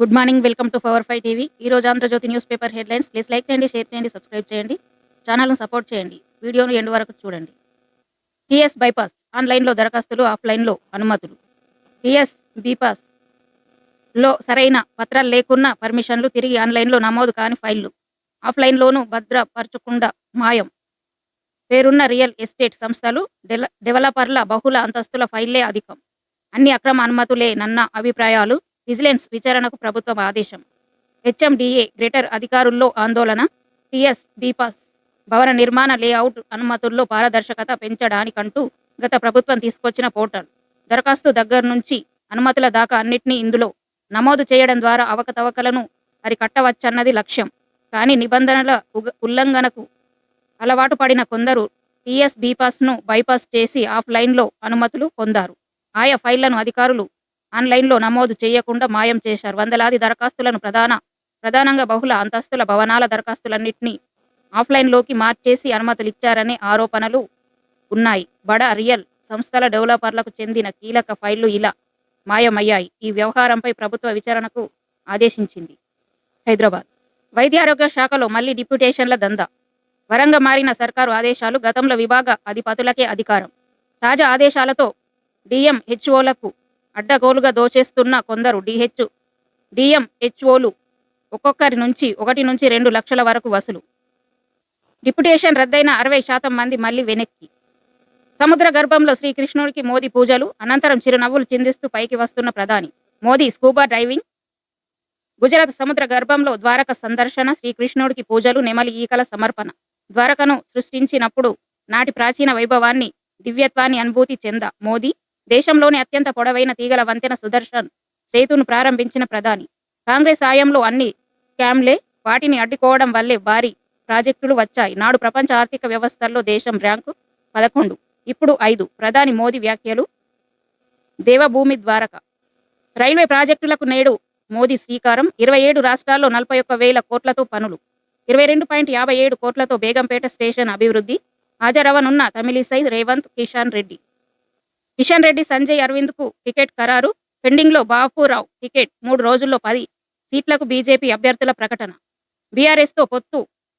Good morning welcome to power five TV. ఈ రోజు Andhrajyothy news paper headlines. Please like చేయండి share చేయండి subscribe చేయండి. ఛానల్ను సపోర్ట్ చేయండి. వీడియోను ఎండ్ వరకు చూడండి. టీఎస్ బైపాస్ ఆన్లైన్లో దరఖాస్తులు ఆఫ్లైన్లో అనుమతులు. టీఎస్ బీపాస్లో సరైన పత్రాలు లేకున్నా పర్మిషన్లు తిరిగి ఆన్లైన్లో నమోదు కాని ఫైళ్ళు ఆఫ్లైన్లోనూ భద్రపరచకుండా మాయం. పేరున్న రియల్ ఎస్టేట్ సంస్థలు డెల- డెవలపర్ల బహుళ అంతస్తుల ఫైళ్ళే అధికం. అన్ని అక్రమ అనుమతులే నన్న అభిప్రాయాలు. విజిలెన్స్ విచారణకు ప్రభుత్వం ఆదేశం. హెచ్ఎండిఏ గ్రేటర్ అధికారుల్లో ఆందోళన టిఎస్ దీపాస్ భవన నిర్మాణ లేఅవుట్ అనుమతుల్లో పారదర్శకత పెంచడానికంటూ గత ప్రభుత్వం తీసుకొచ్చిన పోర్టల్. దరఖాస్తు దగ్గర నుంచి అనుమతుల దాకా అన్నిటినీ ఇందులో నమోదు చేయడం ద్వారా అవకతవకలను అరికట్టవచ్చన్నది లక్ష్యం. కానీ నిబంధనల ఉల్లంఘనకు అలవాటు పడిన కొందరు టిఎస్ బీపాస్ను బైపాస్ చేసి ఆఫ్లైన్లో అనుమతులు పొందారు. ఆయా ఫైళ్ళను అధికారులు ఆన్లైన్లో నమోదు చేయకుండా మాయం చేశారు. వందలాది దరఖాస్తులను ప్రధాన ప్రధానంగా బహుళ అంతస్తుల భవనాల దరఖాస్తులన్నింటినీ ఆఫ్లైన్లోకి మార్చేసి అనుమతులు ఇచ్చారనే ఆరోపణలు ఉన్నాయి. బడా రియల్ సంస్థల డెవలపర్లకు చెందిన కీలక ఫైళ్ళు ఇలా మాయమయ్యాయి. ఈ వ్యవహారంపై ప్రభుత్వ విచారణకు ఆదేశించింది హైదరాబాద్. వైద్య ఆరోగ్య శాఖలో మళ్ళీ డిప్యూటేషన్ల దందా. వరంగా మారిన సర్కారు ఆదేశాలు గతంలో విభాగ అధిపతులకే అధికారం. తాజా ఆదేశాలతో డిఎం హెచ్ఓలకు అడ్డగోలుగా దోచేస్తున్న కొందరు డిహెచ్ డిఎంహెచ్ఓలు ఒక్కొక్కరి నుంచి ఒకటి నుంచి రెండు లక్షల వరకు వసూలు. డిప్యుటేషన్ రద్దయిన అరవై శాతం మంది మళ్ళీ వెనక్కి. సముద్ర గర్భంలో శ్రీకృష్ణుడికి మోదీ పూజలు అనంతరం చిరునవ్వులు చిందిస్తూ పైకి వస్తున్న ప్రధాని మోదీ స్కూబా డ్రైవింగ్ గుజరాత్ సముద్ర గర్భంలో ద్వారక సందర్శన శ్రీకృష్ణుడికి పూజలు నెమలి ఈకల సమర్పణ. ద్వారకను సృష్టించినప్పుడు నాటి ప్రాచీన వైభవాన్ని దివ్యత్వాన్ని అనుభూతి చెంద మోదీ దేశంలోని అత్యంత పొడవైన తీగల వంతెన సుదర్శన్ సేతును ప్రారంభించిన ప్రధాని. కాంగ్రెస్ సాయంలో అన్ని స్కామ్లే వాటిని అడ్డుకోవడం వల్లే భారీ ప్రాజెక్టులు వచ్చాయి. నాడు ప్రపంచ ఆర్థిక వ్యవస్థల్లో దేశం ర్యాంకు పదకొండు ఇప్పుడు ఐదు. ప్రధాని మోదీ వ్యాఖ్యలు దేవభూమి ద్వారక. రైల్వే ప్రాజెక్టులకు నేడు మోదీ శ్రీకారం. ఇరవై ఏడు రాష్ట్రాల్లో నలభై ఒక్క వేల కోట్లతో పనులు. ఇరవై రెండు పాయింట్ యాభై ఏడు కోట్లతో బేగంపేట స్టేషన్ అభివృద్ధి. హాజరవనున్న తమిళిసై రేవంత్ కిషన్ రెడ్డి. కిషన్ రెడ్డి సంజయ్ అరవింద్కు టికెట్ ఖరారు. పెండింగ్లో బాపురావు టికెట్ మూడు రోజుల్లో పది సీట్లకు బీజేపీ అభ్యర్థుల ప్రకటన. బీఆర్ఎస్తో పొత్తు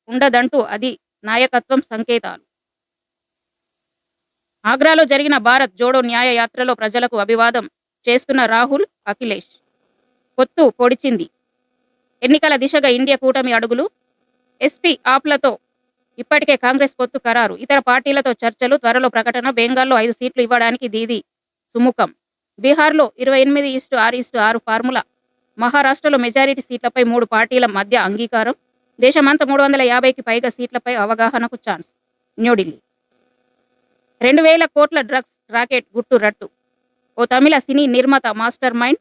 ఉండదంటూ అది నాయకత్వం సంకేతాలు. ఆగ్రాలో జరిగిన భారత్ జోడో న్యాయ యాత్రలో ప్రజలకు అభివాదం చేస్తున్న రాహుల్ అఖిలేష్. పొత్తు పొడిచింది. ఎన్నికల దిశగా ఇండియా కూటమి అడుగులు. ఎస్పీ ఆప్లతో ఇప్పటికే కాంగ్రెస్ పొత్తు ఖరారు. ఇతర పార్టీలతో చర్చలు త్వరలో ప్రకటన బెంగాల్లో ఐదు సీట్లు ఇవ్వడానికి దీది సుముఖం. బీహార్లో ఇరవై ఎనిమిది ఇస్టు ఆరు ఇస్టు ఆరు ఫార్ములా. మహారాష్ట్రలో మెజారిటీ సీట్లపై మూడు పార్టీల మధ్య అంగీకారం. దేశమంతా మూడు వందల యాభైకి పైగా సీట్లపై అవగాహనకు ఛాన్స్. న్యూఢిల్లీ. రెండు వేల కోట్ల డ్రగ్స్ రాకెట్ గుట్టు రట్టు. ఓ తమిళ సినీ నిర్మాత మాస్టర్ మైండ్.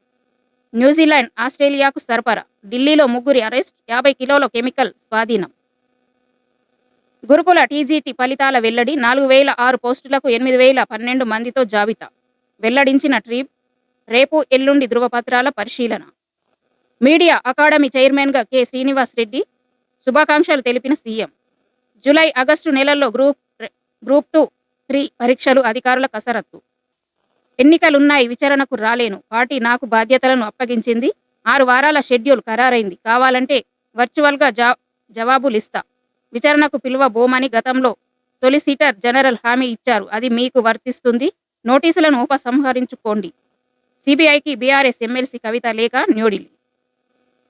న్యూజిలాండ్ ఆస్ట్రేలియాకు సరఫరా. ఢిల్లీలో ముగ్గురి అరెస్ట్ యాభై కిలోల కెమికల్ స్వాధీనం. గురుకుల టీజీటీ ఫలితాల వెల్లడి నాలుగు వేల ఆరు పోస్టులకు ఎనిమిది వేల పన్నెండు మందితో జాబితా. వెల్లడించిన ట్రీప్ రేపు ఎల్లుండి ధృవపత్రాల పరిశీలన. మీడియా అకాడమీ చైర్మన్గా కె. శ్రీనివాస్ రెడ్డి శుభాకాంక్షలు తెలిపిన సీఎం. జూలై ఆగస్టు నెలల్లో గ్రూప్ గ్రూప్ టూ త్రీ పరీక్షలు అధికారుల కసరత్తు. ఎన్నికలున్నాయి విచారణకు రాలేను. పార్టీ నాకు బాధ్యతలను అప్పగించింది. ఆరు వారాల షెడ్యూల్ ఖరారైంది. కావాలంటే వర్చువల్గా జా జవాబులిస్తా. విచారణకు పిలువబోమని గతంలో సొలిసిటర్ జనరల్ హామీ ఇచ్చారు. అది మీకు వర్తిస్తుంది. నోటీసులను ఉపసంహరించుకోండి. సిబిఐకి బీఆర్ఎస్ ఎమ్మెల్సీ కవిత లేఖ న్యూఢిల్లీ.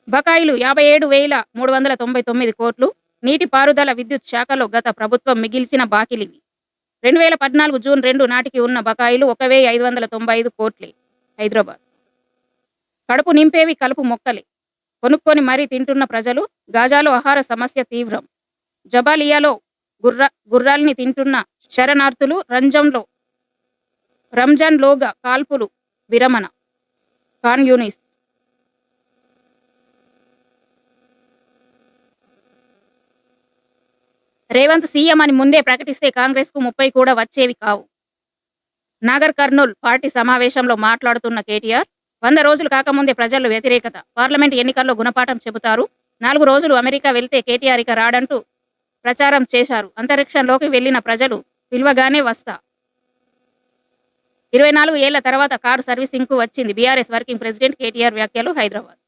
బకాయిలు యాభై ఏడు వేల మూడు వందల తొంభై తొమ్మిది కోట్లు. నీటిపారుదల విద్యుత్ శాఖలో గత ప్రభుత్వం మిగిల్చిన బాకీలివి. రెండు వేల పద్నాలుగు జూన్ రెండు నాటికి ఉన్న బకాయిలు ఒక వెయ్యి ఐదు వందల తొంభై ఐదు కోట్లే హైదరాబాద్. కడుపు నింపేవి కలుపు మొక్కలే. కొనుక్కొని మరీ తింటున్న ప్రజలు గాజాలో ఆహార సమస్య తీవ్రం. జబాలియాలో గుర్ర గుర్రాల్ని తింటున్న శరణార్థులు రంజంలో రంజాన్లోగా కాల్పులు విరమణ. ఖాన్ యూనిస్. రేవంత్ సీఎం అని ముందే ప్రకటిస్తే కాంగ్రెస్కు ముప్పై కూడా వచ్చేవి కావు. నాగర్ కర్నూల్ పార్టీ సమావేశంలో మాట్లాడుతున్న కేటీఆర్ వంద రోజులు కాకముందే ప్రజల్లో వ్యతిరేకత. పార్లమెంట్ ఎన్నికల్లో గుణపాఠం చెబుతారు. నాలుగు రోజులు అమెరికా వెళ్తే కేటీఆర్ ఇక రాడంటూ ప్రచారం చేశారు. అంతరిక్షంలోకి వెళ్ళిన ప్రజలు పిలువగానే వస్తా. ఇరవై నాలుగు ఏళ్ళ తర్వాత కారు సర్వీసింగ్కు వచ్చింది. బీఆర్ఎస్ వర్కింగ్ ప్రెసిడెంట్ కేటీఆర్ వ్యాఖ్యలు హైదరాబాద్.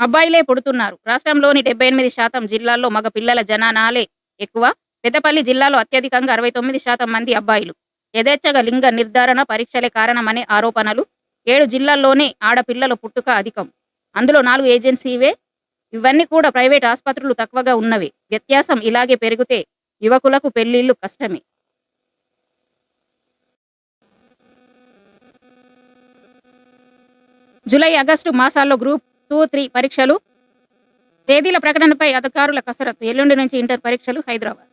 అబ్బాయిలే పుడుతున్నారు. రాష్ట్రంలోని డెబ్బై ఎనిమిది శాతం జిల్లాల్లో మగ పిల్లల జనానాలే ఎక్కువ. పెద్దపల్లి జిల్లాలో అత్యధికంగా అరవై తొమ్మిది శాతం మంది అబ్బాయిలు. యథేచ్ఛగా లింగ నిర్ధారణ పరీక్షలే కారణమనే ఆరోపణలు. ఏడు జిల్లాల్లోనే ఆడపిల్లల పుట్టుక అధికం. అందులో నాలుగు ఏజెన్సీవే ఇవన్నీ కూడా ప్రైవేట్ ఆసుపత్రులు తక్కువగా ఉన్నవి. వ్యత్యాసం ఇలాగే పెరిగితే యువకులకు పెళ్ళిళ్ళు కష్టమే. జూలై ఆగస్టు మాసాల్లో గ్రూప్ టూ త్రీ పరీక్షలు తేదీల ప్రకటనపై అధికారుల కసరత్తు ఎల్లుండి నుంచి ఇంటర్ పరీక్షలు హైదరాబాద్.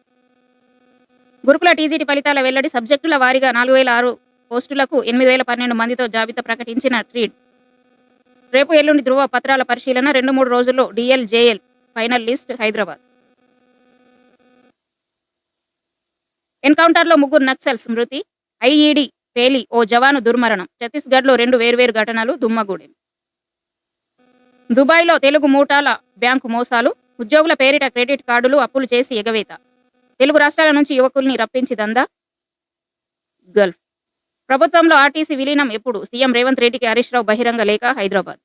గురుకుల టీజీటీ ఫలితాల వెల్లడి సబ్జెక్టుల వారీగా నాలుగు వేల ఆరు పోస్టులకు ఎనిమిది వేల పన్నెండు మందితో జాబితా ప్రకటించిన ట్రీడ్ రేపు ఎల్లుండి ధృవ పత్రాల పరిశీలన రెండు మూడు రోజుల్లో DL JL final list Hyderabad. ఎన్కౌంటర్లో ముగ్గురు నక్సల్స్ మృతి. ఐఈడి పేలి ఓ జవాను దుర్మరణం. ఛత్తీస్గఢ్లో రెండు వేర్వేరు ఘటనలు దుమ్మగూడెం. దుబాయ్లో తెలుగు మూటాల బ్యాంకు మోసాలు. ఉద్యోగుల పేరిట క్రెడిట్ కార్డులు అప్పులు చేసి ఎగవేత. తెలుగు రాష్ట్రాల నుంచి యువకుల్ని రప్పించి దందా. గల్ఫ్. ప్రభుత్వంలో ఆర్టీసీ విలీనం ఎప్పుడు? సీఎం రేవంత్ రెడ్డికి హరీష్ రావు బహిరంగ లేఖ హైదరాబాద్.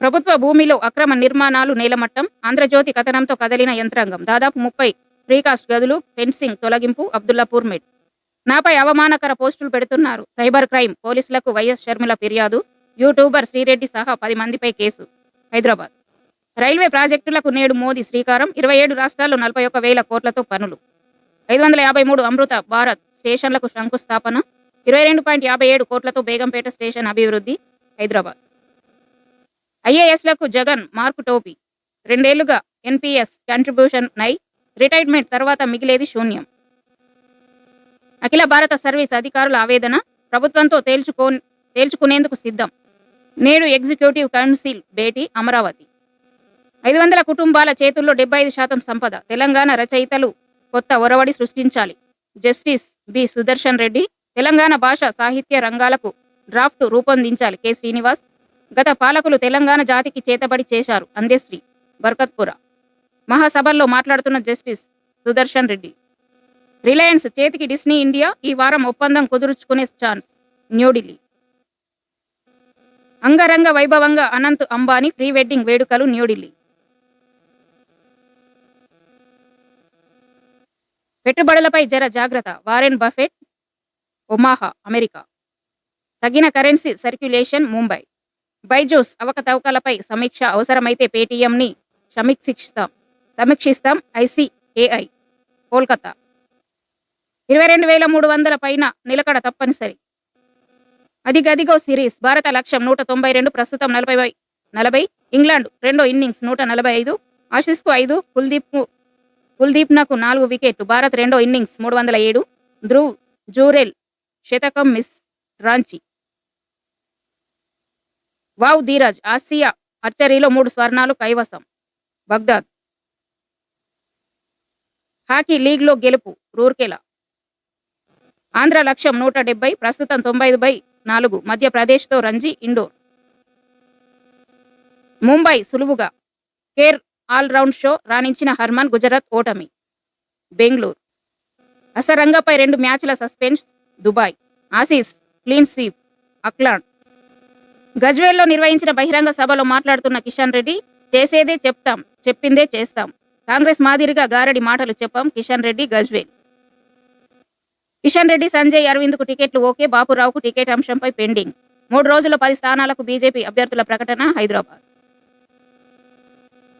ప్రభుత్వ భూమిలో అక్రమ నిర్మాణాలు నేలమట్టం ఆంధ్రజ్యోతి కథనంతో కదలిన యంత్రాంగం దాదాపు ముప్పై ప్రీకాస్ట్ గదులు ఫెన్సింగ్ తొలగింపు అబ్దుల్లాపూర్ మెడ్ నాపై అవమానకర పోస్టులు పెడుతున్నారు. సైబర్ క్రైమ్ పోలీసులకు వైఎస్ షర్మిల ఫిర్యాదు. యూట్యూబర్ శ్రీరెడ్డి సహా పది మందిపై కేసు. హైదరాబాద్. రైల్వే ప్రాజెక్టులకు నేడు మోదీ శ్రీకారం. ఇరవై ఏడు రాష్ట్రాల్లో నలభై ఒక్క వేల కోట్లతో పనులు. ఐదు వందల యాభై మూడు అమృత భారత్ స్టేషన్లకు శంకుస్థాపన. ఇరవై రెండు పాయింట్ యాభై ఏడు కోట్లతో బేగంపేట స్టేషన్ అభివృద్ధి. హైదరాబాద్. ఐఏఎస్లకు జగన్ మార్కు టోపీ. రెండేళ్ళుగా ఎన్పిఎస్ కంట్రిబ్యూషన్ నై రిటైర్మెంట్ తర్వాత మిగిలేది శూన్యం. అఖిల భారత సర్వీస్ అధికారుల ఆవేదన ప్రభుత్వంతో తేల్చుకో తేల్చుకునేందుకు సిద్ధం. నేడు ఎగ్జిక్యూటివ్ కౌన్సిల్ భేటీ అమరావతి. ఐదు వందల కుటుంబాల చేతుల్లో డెబ్బై ఐదు శాతం సంపద. తెలంగాణ రచయితలు కొత్త ఒరవడి సృష్టించాలి. జస్టిస్ బి సుదర్శన్ రెడ్డి తెలంగాణ భాష సాహిత్య రంగాలకు డ్రాఫ్ట్ రూపొందించాలి. కె శ్రీనివాస్ గత పాలకులు తెలంగాణ జాతికి చేతబడి చేశారు. అందేశ్రీ బర్కత్పుర. మహాసభల్లో మాట్లాడుతున్న జస్టిస్ సుదర్శన్ రెడ్డి. రిలయన్స్ చేతికి డిస్నీ ఇండియా ఈ వారం ఒప్పందం కుదుర్చుకునే ఛాన్స్. న్యూఢిల్లీ. అంగరంగ వైభవంగా అనంత్ అంబానీ ప్రీ వెడ్డింగ్ వేడుకలు న్యూఢిల్లీ. పెట్టుబడులపై జర జాగ్రత్త. Warren Buffett Omaha America. తగిన కరెన్సీ సర్క్యులేషన్ ముంబై. బైజూస్ అవకతవకలపై సమీక్ష అవసరమైతే పేటీఎంని సమీక్షిస్తాం. సమీక్షిస్తాం ఐసిఏఐ కోల్కతా. ఇరవై రెండు వేల మూడు వందల పైన నిలకడ తప్పనిసరి. అదిగదిగో సిరీస్ భారత లక్ష్యం నూట తొంభై రెండు ప్రస్తుతం నలభై నలభై. ఇంగ్లాండ్ రెండో ఇన్నింగ్స్ నూట నలభై ఐదు. ఆశిస్కు ఐదు కుల్దీప్ కుల్దీప్నకు నాలుగు వికెట్లు. భారత్ రెండో ఇన్నింగ్స్ మూడు వందల ఏడు. ధ్రువ్ జూరెల్ శతకం miss Ranchi. Wow Dheeraj Asia అర్చరీలో మూడు స్వర్ణాలు కైవసం. బగ్దాద్. హాకీ లీగ్లో గెలుపు రూర్కెలా. ఆంధ్ర లక్ష్యం నూట డెబ్బై ప్రస్తుతం తొంభై ఐదు బై నాలుగు మధ్యప్రదేశ్తో రంజీ ఇండోర్. ముంబై సులువుగా కేర్ ఆల్రౌండ్ షో రాణించిన హర్మన్ గుజరాత్ ఓటమి. బెంగళూరు. అసరంగపై రెండు మ్యాచ్ల suspense Dubai. Aussies clean sweep Auckland. గజ్వేల్లో నిర్వహించిన బహిరంగ సభలో మాట్లాడుతున్న కిషన్ రెడ్డి చేసేదే చెప్తాం చెప్పిందే చేస్తాం. కాంగ్రెస్ మాదిరిగా గారడి మాటలు చెప్పాం కిషన్ రెడ్డి గజ్వేల్. కిషన్ రెడ్డి సంజయ్ అరవింద్కు టికెట్లు ఓకే బాపురావుకు టికెట్ అంశంపై పెండింగ్. మూడు రోజుల పది స్థానాలకు బీజేపీ అభ్యర్థుల ప్రకటన హైదరాబాద్.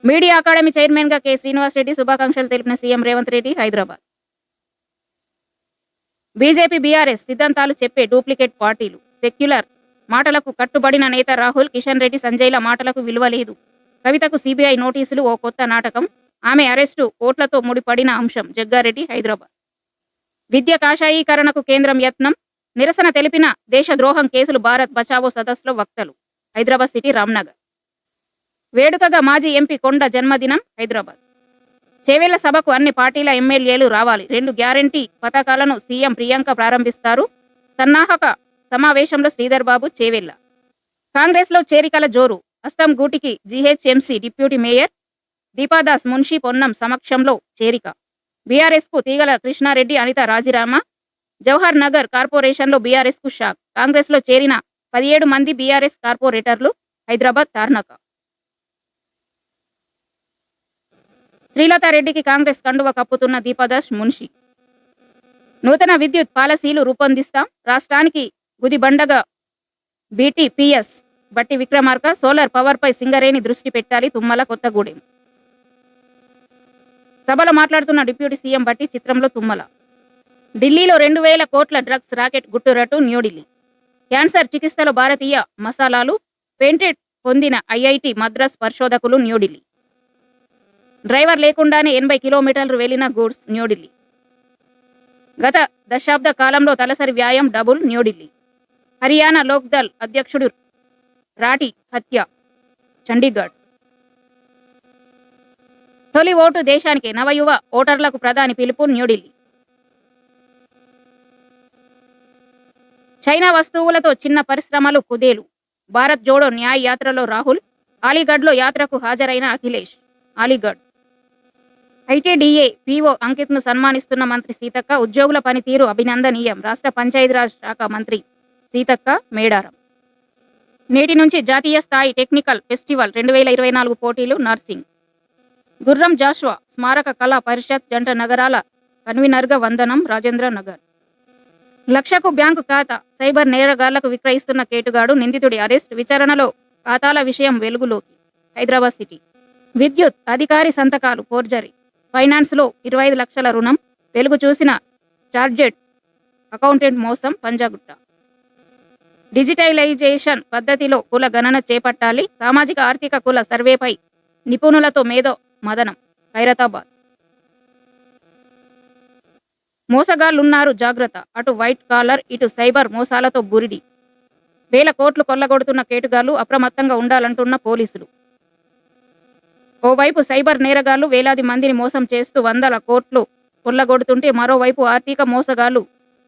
మీడియా అకాడమీ చైర్మన్గా కె. శ్రీనివాస్ రెడ్డి శుభాకాంక్షలు తెలిపిన CM Revanth Reddy Hyderabad. BJP BRS సిద్ధాంతాలు చెప్పే డూప్లికేట్ పార్టీలు సెక్యులర్ మాటలకు కట్టుబడిన నేత రాహుల్ కిషన్ రెడ్డి సంజయ్ల మాటలకు విలువ లేదు. కవితకు సిబిఐ నోటీసులు ఓ కొత్త నాటకం. ఆమె అరెస్టు కోట్లతో ముడిపడిన అంశం జగ్గారెడ్డి హైదరాబాద్. విద్య కాషాయీకరణకు కేంద్రం యత్నం. నిరసన తెలిపిన దేశద్రోహం కేసులు భారత్ బచావో సదస్సులో వక్తలు. హైదరాబాద్ సిటీ రామ్నగర్. వేడుకగా మాజీ ఎంపీ కొండ జన్మదినం హైదరాబాద్. చేవేళ్ళ సభకు అన్ని పార్టీల ఎమ్మెల్యేలు రావాలి. రెండు గ్యారంటీ పథకాలను సీఎం ప్రియాంక ప్రారంభిస్తారు. సన్నాహక సమావేశంలో శ్రీధర్ బాబు చేవెళ్ళ. కాంగ్రెస్లో చేరికల జోరు. అస్తం గూటికి GHMC deputy mayor Deepadas Munshi Ponnam సమక్షంలో చేరిక. బీఆర్ఎస్కు తీగల కృష్ణారెడ్డి అనిత రాజీరామా జవహర్ నగర్ కార్పొరేషన్లో బీఆర్ఎస్కు షాక్. కాంగ్రెస్లో చేరిన పదిహేడు మంది బీఆర్ఎస్ కార్పొరేటర్లు హైదరాబాద్ తార్నక. శ్రీలతారెడ్డికి కాంగ్రెస్ కండువ కప్పుతున్న దీపాదాస్ మున్షి. నూతన విద్యుత్ పాలసీలు రూపొందిస్తాం. రాష్ట్రానికి గుదిబండగ బీటీపీఎస్ బట్టి విక్రమార్క సోలార్ పవర్పై సింగరేణి దృష్టి పెట్టాలి తుమ్మల కొత్తగూడెం. సభలో మాట్లాడుతున్న డిప్యూటీ సీఎం బట్టి చిత్రంలో తుమ్మల. ఢిల్లీలో రెండు వేల కోట్ల drugs racket New Delhi cancer. Cancer చికిత్సలో భారతీయ మసాలాలు పేటెంట్ పొందిన ఐఐటి మద్రాస్ పరిశోధకులు న్యూఢిల్లీ. డ్రైవర్ లేకుండానే ఎనభై కిలోమీటర్లు వెళ్ళిన గూడ్స్ న్యూఢిల్లీ. గత దశాబ్ద కాలంలో తలసరి వ్యాయామం డబుల్ న్యూఢిల్లీ. హర్యానా లోక్దల్ అధ్యక్షుడు రాటి హత్య చండీగఢ్. తొలి ఓటు దేశానికి నవయువ ఓటర్లకు ప్రధాని పిలుపు న్యూఢిల్లీ. చైనా వస్తువులతో చిన్న పరిశ్రమలు కుదేలు. భారత్ జోడో న్యాయ యాత్రలో రాహుల్ అలీగఢ్లో యాత్రకు హాజరైన అఖిలేష్. అలీగఢ్. ఐటీడీఏ పీఓ అంకిత్ను సన్మానిస్తున్న మంత్రి సీతక్క ఉద్యోగుల పనితీరు అభినందనీయం. రాష్ట్ర పంచాయతీరాజ్ శాఖ మంత్రి సీతక్క మేడారం. నేటి నుంచి జాతీయ స్థాయి టెక్నికల్ ఫెస్టివల్ రెండు వేల ఇరవై నాలుగు పోటీలు నర్సింగ్. గుర్రం జాష్వా స్మారక కళా పరిషత్ జంట నగరాల కన్వీనర్గా వందనం రాజేంద్ర నగర్. లక్షకు బ్యాంకు ఖాతా సైబర్ నేరగాళ్ళకు విక్రయిస్తున్న కేటుగాడు నిందితుడి అరెస్ట్ విచారణలో ఖాతాల విషయం వెలుగులోకి. హైదరాబాద్ సిటీ. విద్యుత్ అధికారి సంతకాలు ఫోర్జరీ. ఫైనాన్స్లో ఇరవై ఐదు లక్షల రుణం వెలుగు చూసిన చార్జెడ్ అకౌంటెంట్ మోసం పంజాగుట్ట. డిజిటలైజేషన్ పద్ధతిలో కుల గణన చేపట్టాలి. సామాజిక ఆర్థిక కుల సర్వేపై నిపుణులతో మేధో మదనం. ఖైరతాబాద్ మోసగాళ్ళున్నారు జాగ్రత్త. అటు వైట్ కాలర్ ఇటు సైబర్ మోసాలతో బురిడి. వేల కోట్లు కొల్లగొడుతున్న కేటుగాళ్ళు అప్రమత్తంగా ఉండాలంటున్న పోలీసులు. ఓవైపు సైబర్ నేరగాళ్ళు వేలాది మందిని మోసం చేస్తూ వందల కోట్లు కొల్లగొడుతుంటే మరోవైపు ఆర్థిక మోసగాళ్ళు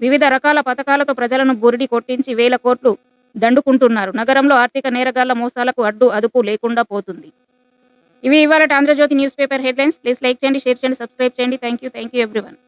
వివిధ రకాల పథకాలతో ప్రజలను బురిడి కొట్టించి వేల కోట్లు దండుకుంటున్నారు. నగరంలో ఆర్థిక నేరగాళ్ళ మోసాలకు అడ్డు అదుపు లేకుండా పోతుంది. ఇవి ఇవాళ Andhrajyothy news paper headlines. Please like చేయండి షేర్ చేయండి సబ్స్క్రైబ్ చేయండి. Thank you thank you everyone.